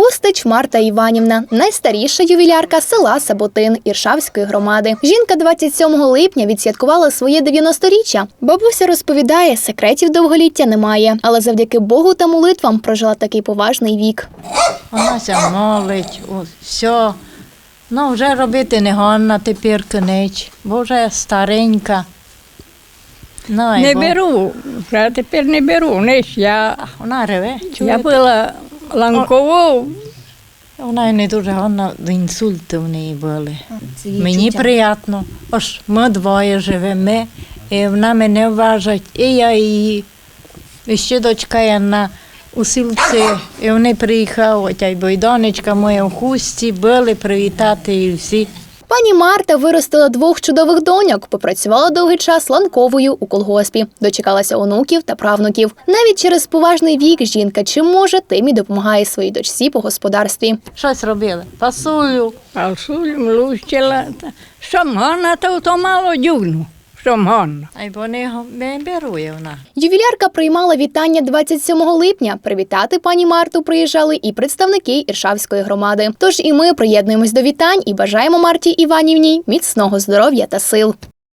Устич Марта Іванівна, найстаріша ювілярка села Саботин Іршавської громади. Жінка 27 липня відсвяткувала своє 90-річчя. Бабуся розповідає, секретів довголіття немає, але завдяки Богу та молитвам прожила такий поважний вік. Вона ся молить, все. Ну, вже робити не гонна тепер книч, бо вже старенька. Ну, Не бо- беру, вже тепер не беру. Не ж я, Вона реве, я була ланкову, Вона не дуже гонна, інсульти в неї були. Мені приємно. Ось ми двоє живемо, і вона мене вважать, і я її. І ще дочка я на усилці, і вони приїхали, та й бойдонечка моя в хусті, були привітати і всі. Пані Марта виростила двох чудових доньок, попрацювала довгий час ланковою у колгоспі, дочекалася онуків та правнуків. Навіть через поважний вік жінка чим може, тим і допомагає своїй дочці по господарстві. Щось робили. Пасую, пасулю млущила. та- Що можна, то то мало дюгну. Що можна. а й вони не берує вона. Ювілярка приймала вітання 27 липня. Привітати пані Марту приїжджали і представники Іршавської громади. Тож і ми приєднуємось до вітань і бажаємо Марті Іванівній міцного здоров'я та сил.